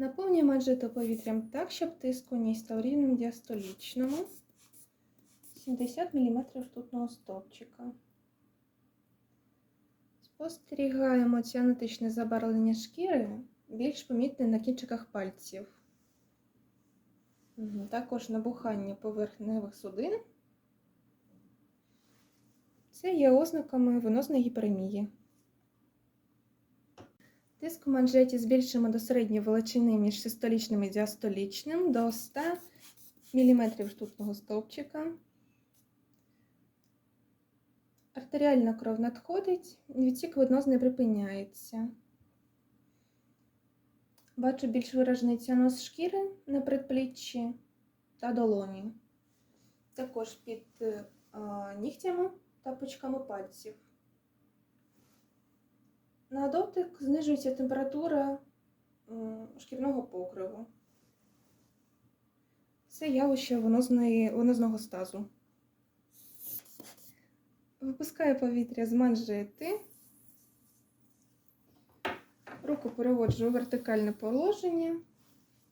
Наповнюємо манжету повітрям так, щоб тиск у став рівним діастолічному. 70 мм ртутного стовпчика. Спостерігаємо ціанотичне забарвлення шкіри, більш помітне на кінчиках пальців. Також набухання поверхневих судин. Це є ознаками венозної гіперемії. Тиск у манжеті збільшимо до середньої величини між систолічним і діастолічним до 100 мм ртутного стовпчика. Артеріальна кров надходить, відтік видноз не припиняється. Бачу більш виражений ціаноз шкіри на предпліччі та долоні. Також під е, нігтями та пучками пальців. На дотик знижується температура шкірного покриву. Це явище венозного стазу. Випускаю повітря з манжети. Руку переводжу у вертикальне положення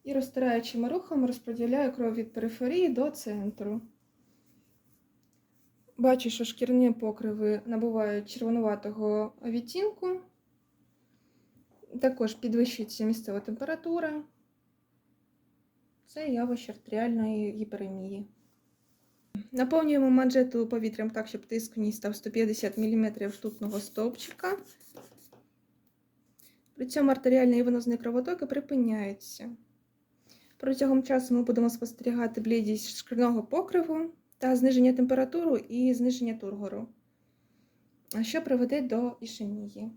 і розтираючими рухами розподіляю кров від периферії до центру. Бачу, що шкірні покриви набувають червонуватого відтінку. Також підвищується місцева температура. Це явище артеріальної гіперемії. Наповнюємо манжету повітрям так, щоб тиск в ній став 150 мм ртутного стовпчика. При цьому артеріальний і венозний кровотоки припиняються. Протягом часу ми будемо спостерігати блідість шкірного покриву та зниження температури і зниження тургору, що приведе до ішемії.